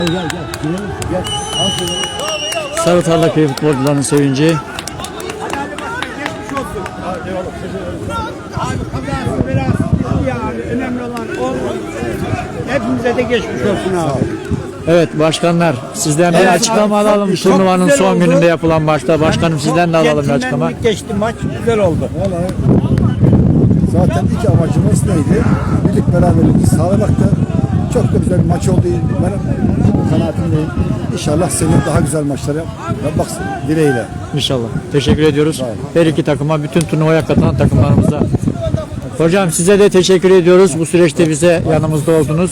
Gel gel gel. Girelim. Gel. Al şunu. Sarı Tarla Köyü futbolcularının sevinci. Abi kazası belası ya abi. Önemli olan o. Hepimize de geçmiş olsun abi. Evet başkanlar sizden bir Evet, açıklama abi, alalım. Turnuvanın son oldu. gününde yapılan maçta. Başkanım Yani sizden de alalım bir açıklama. geçti maç güzel oldu. Vallahi zaten iki amacımız neydi? Birlik beraberliği sağlamaktı. Çok da güzel bir maç oldu. Benim kanaatimdeyim. İnşallah seneye daha güzel maçlar yapmak dileğiyle. İnşallah. Teşekkür ediyoruz. Her iki takıma, bütün turnuvaya katılan takımlarımıza. Hocam size de teşekkür ediyoruz. Bu süreçte bize yanımızda oldunuz.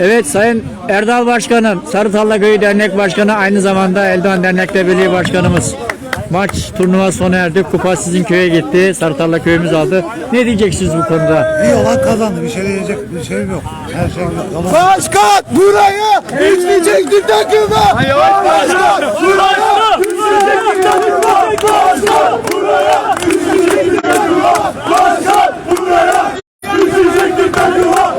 Evet Sayın Erdal Başkanım, Sarı Köyü Dernek Başkanı aynı zamanda Eldan Dernekler Birliği Başkanımız. Maç turnuva sona erdi. Kupa sizin köye gitti. Sarı köyümüz aldı. Ne diyeceksiniz bu konuda? İyi olan kazandı. Bir şey diyecek bir şey yok. Her şey yok. Tamam. Başkan buraya üçleyecektin takımda. Başkan buraya üçleyecektin takımda. Başkan buraya üçleyecektin takımda. Başkan buraya üçleyecektin takımda.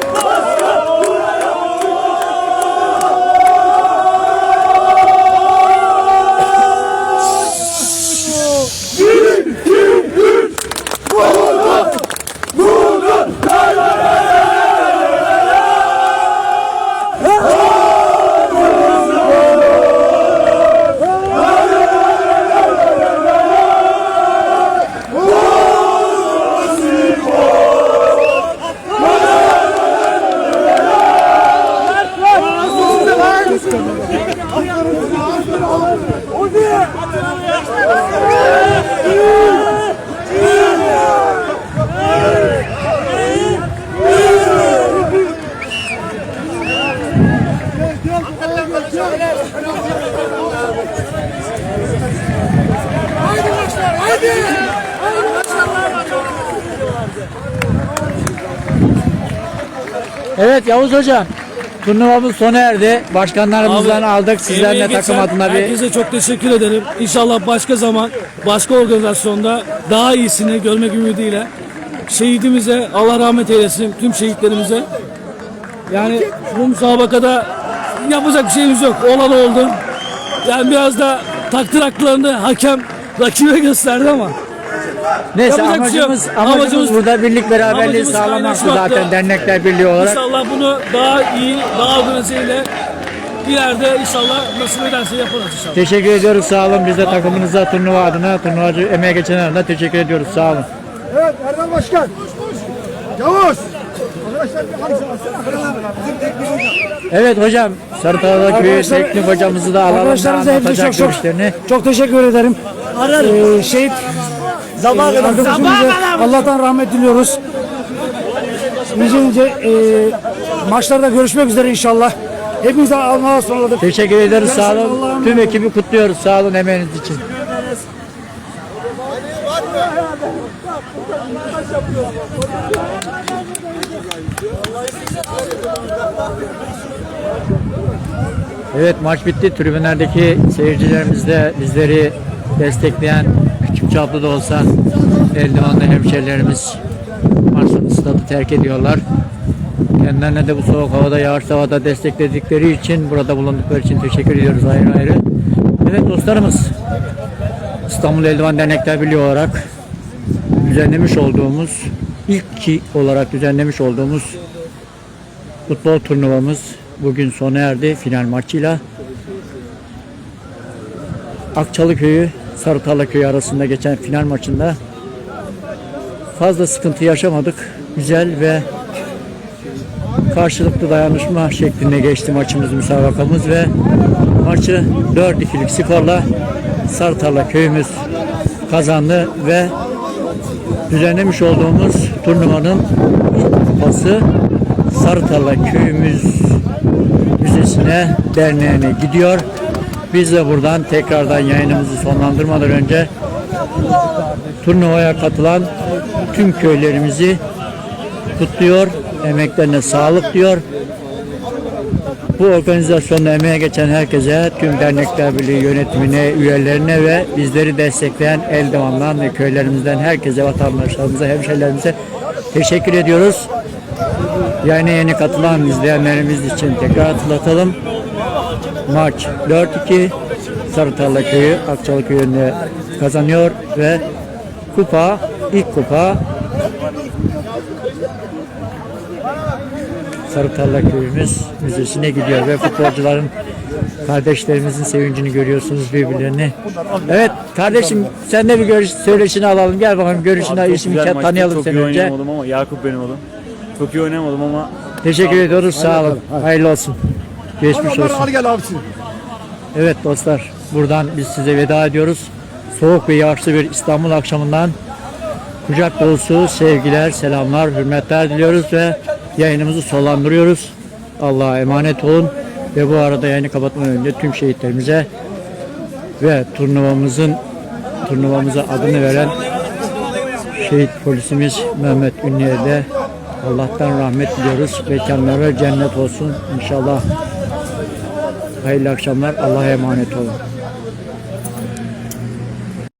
Evet Yavuz Hocam. Turnuvamız sona erdi. Başkanlarımızdan aldık. Sizden emeği de takım geçen adına bir Herkese çok teşekkür ederim. İnşallah başka zaman, başka organizasyonda daha iyisini görmek ümidiyle. Şehidimize Allah rahmet eylesin, tüm şehitlerimize. Yani bu müsabakada yapacak bir şeyimiz yok. Olan oldu. Yani biraz da takdir haklarını hakem rakibe gösterdi ama. Neyse Yapacak bir şey yok. amacımız, amacımız, Amacımız- burada birlik beraberliği amacımız sağlamaktı kaynaşmaktı. zaten dernekler birliği olarak. İnşallah bunu daha iyi, daha organizeyle ileride inşallah nasip ederse yaparız inşallah. Teşekkür ediyoruz sağ olun. Biz de takımınıza turnuva adına, turnuvacı emeğe geçenler adına teşekkür ediyoruz sağ olun. Evet Erdal Başkan. Yavuz. Arkadaşlar bir alsana. Evet hocam Sarı Tarla Köyü teknik hocamızı da alalım da Arkadaşlarımıza hepsi anlatacak çok çok, görüşlerini. çok teşekkür ederim. Ee, şehit Sabah e, arkadaşımıza Allah'tan rahmet diliyoruz. Nice nice e, maçlarda görüşmek üzere inşallah. Hepinize Allah'a ısmarladık. Teşekkür ederiz sağ olun. Tüm ekibi kutluyoruz sağ olun emeğiniz için. Evet maç bitti. Tribünlerdeki seyircilerimiz de bizleri destekleyen küçük çaplı da olsa Eldivanlı hemşerilerimiz maçın stadı terk ediyorlar. Kendilerine de bu soğuk havada, yağışlı havada destekledikleri için, burada bulundukları için teşekkür ediyoruz ayrı ayrı. Evet dostlarımız, İstanbul Eldivan Dernekler Birliği olarak düzenlemiş olduğumuz, ilk ki olarak düzenlemiş olduğumuz futbol turnuvamız bugün sona erdi final maçıyla. Akçalı Köyü, Sarıtarla Köyü arasında geçen final maçında fazla sıkıntı yaşamadık. Güzel ve karşılıklı dayanışma şeklinde geçti maçımız, müsabakamız ve maçı 4-2'lik skorla Sarıtarla köyümüz kazandı ve düzenlemiş olduğumuz turnuvanın kupası Sarıtarla köyümüz müzesine, derneğine gidiyor. Biz de buradan tekrardan yayınımızı sonlandırmadan önce turnuvaya katılan tüm köylerimizi kutluyor. Emeklerine sağlık diyor. Bu organizasyonda emeğe geçen herkese, tüm dernekler birliği yönetimine, üyelerine ve bizleri destekleyen Eldivan'dan ve köylerimizden herkese, vatandaşlarımıza, hemşehrilerimize teşekkür ediyoruz. Yayına yeni katılan izleyenlerimiz için tekrar hatırlatalım. Maç 4-2 Sarıtarla Köyü Akçalı Köyü'nde kazanıyor ve kupa, ilk kupa Sarıtarla Köyümüz Müzesi'ne gidiyor ve futbolcuların kardeşlerimizin sevincini görüyorsunuz birbirlerini. Evet kardeşim sen de bir görüş, söyleşini alalım. Gel bakalım görüşünü, Abi ismini tanıyalım Çok seni iyi önce. oynayamadım ama Yakup benim adım. Çok iyi oynayamadım ama Teşekkür ediyoruz. Sağ olun. Hayırlı olsun. Geçmiş olsun. Al gel abisi. Evet dostlar buradan biz size veda ediyoruz. Soğuk ve yağışlı bir İstanbul akşamından kucak dolusu sevgiler, selamlar, hürmetler diliyoruz ve yayınımızı sonlandırıyoruz. Allah'a emanet olun ve bu arada yayını kapatmadan önce tüm şehitlerimize ve turnuvamızın turnuvamıza adını veren şehit polisimiz Mehmet Ünlü'ye de Allah'tan rahmet diliyoruz. Mekanları cennet olsun inşallah. Hayırlı akşamlar. Allah'a emanet olun.